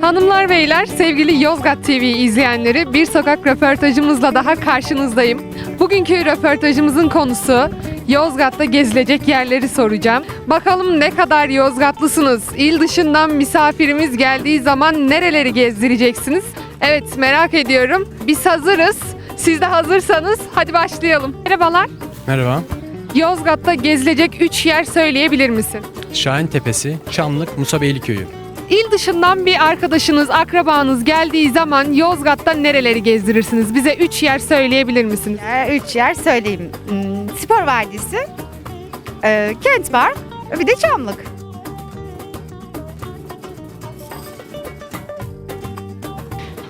Hanımlar beyler, sevgili Yozgat TV izleyenleri bir sokak röportajımızla daha karşınızdayım. Bugünkü röportajımızın konusu Yozgat'ta gezilecek yerleri soracağım. Bakalım ne kadar Yozgatlısınız? İl dışından misafirimiz geldiği zaman nereleri gezdireceksiniz? Evet merak ediyorum. Biz hazırız. Siz de hazırsanız hadi başlayalım. Merhabalar. Merhaba. Yozgat'ta gezilecek 3 yer söyleyebilir misin? Şahin Tepesi, Çamlık, Musa Beyli Köyü. İl dışından bir arkadaşınız, akrabanız geldiği zaman Yozgat'ta nereleri gezdirirsiniz? Bize 3 yer söyleyebilir misiniz? Ee, Üç yer söyleyeyim. Hmm, Spor Vadisi, e, Kent Park, bir de Çamlık.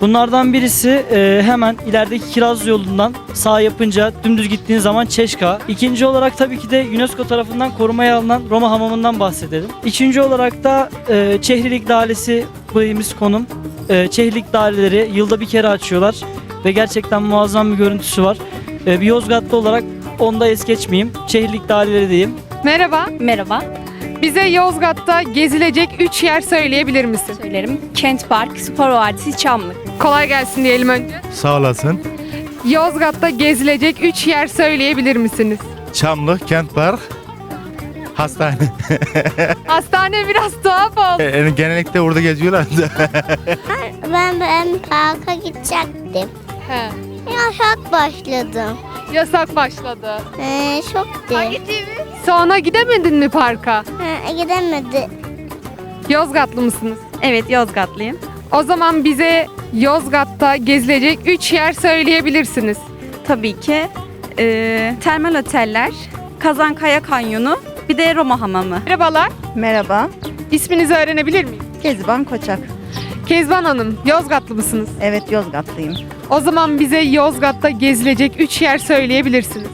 Bunlardan birisi e, hemen ilerideki Kiraz yolundan sağ yapınca dümdüz gittiğin zaman Çeşka. İkinci olarak tabii ki de UNESCO tarafından korumaya alınan Roma Hamamı'ndan bahsedelim. Üçüncü olarak da e, Çehrilik Dairesi dediğimiz konum. E, Çehrilik daireleri yılda bir kere açıyorlar ve gerçekten muazzam bir görüntüsü var. E, bir Yozgatlı olarak onda es geçmeyeyim. Çehrilik daireleri diyeyim. Merhaba. Merhaba, Bize Yozgat'ta gezilecek 3 yer söyleyebilir misin? söylerim. Kent Park, Spor Vadisi, Çamlık. Kolay gelsin diyelim önce. Sağ olasın. Yozgat'ta gezilecek 3 yer söyleyebilir misiniz? Çamlık, Kent Park, hastane. Hastane biraz tuhaf oldu. E, genellikle orada geziyorlar. Ben ben parka gidecektim. He. Yasak başladım. Yasak başladı. Ee, çok değil. Sonra gidemedin mi parka? Ha, gidemedi. Yozgatlı mısınız? Evet, Yozgatlıyım. O zaman bize Yozgat'ta gezilecek 3 yer söyleyebilirsiniz. Tabii ki e, termal oteller, Kazankaya Kanyonu, bir de Roma Hamamı. Merhabalar. Merhaba, İsminizi öğrenebilir miyim? Kezban Koçak. Kezban Hanım, Yozgatlı mısınız? Evet, Yozgatlıyım. O zaman bize Yozgat'ta gezilecek 3 yer söyleyebilirsiniz.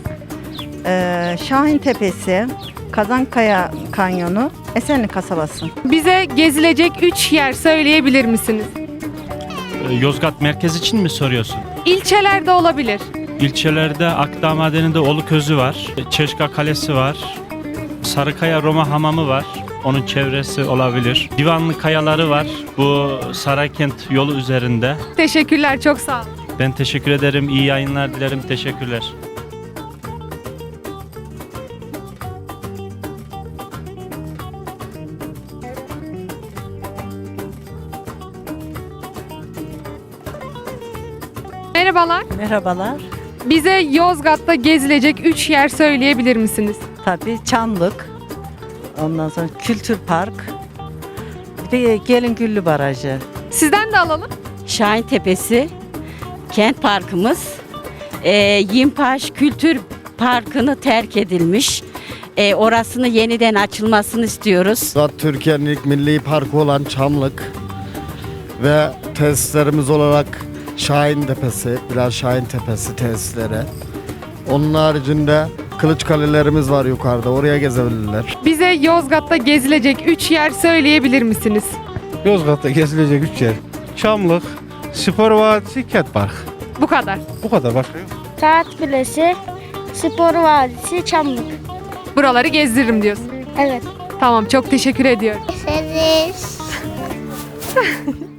Ee, Şahin Tepesi, Kazankaya Kanyonu, Esenli Kasabası. Bize gezilecek 3 yer söyleyebilir misiniz? Ee, Yozgat merkez için mi soruyorsun? İlçelerde olabilir. İlçelerde Akdağ Madeni'nde Oluk Özü var. Çeşka Kalesi var. Sarıkaya Roma Hamamı var. Onun çevresi olabilir. Divanlı Kayaları var. Bu Saraykent yolu üzerinde. Teşekkürler, çok sağ olun. Ben teşekkür ederim. İyi yayınlar dilerim. Teşekkürler. Merhabalar. Merhabalar. Bize Yozgat'ta gezilecek 3 yer söyleyebilir misiniz? Tabii Çamlık. Ondan sonra Kültür Park. Bir de Gelin Güllü Barajı. Sizden de alalım. Şahin Tepesi, kent parkımız, e, Yimpaş Kültür Parkı'nı terk edilmiş. E, orasını yeniden açılmasını istiyoruz. Zat Türkiye'nin ilk milli parkı olan Çamlık ve tesislerimiz olarak Şahin Tepesi, biraz Şahin Tepesi tesisleri. Onun haricinde kılıç kalelerimiz var yukarıda, oraya gezebilirler. Bize Yozgat'ta gezilecek 3 yer söyleyebilir misiniz? Yozgat'ta gezilecek 3 yer. Çamlık, Spor Vadisi, Kent Park. Bu kadar. Bu kadar başka yok. Saat Kulesi, Spor Vadisi, Çamlık. Buraları gezdiririm diyorsun. Evet. Tamam, çok teşekkür ediyorum. Severiz.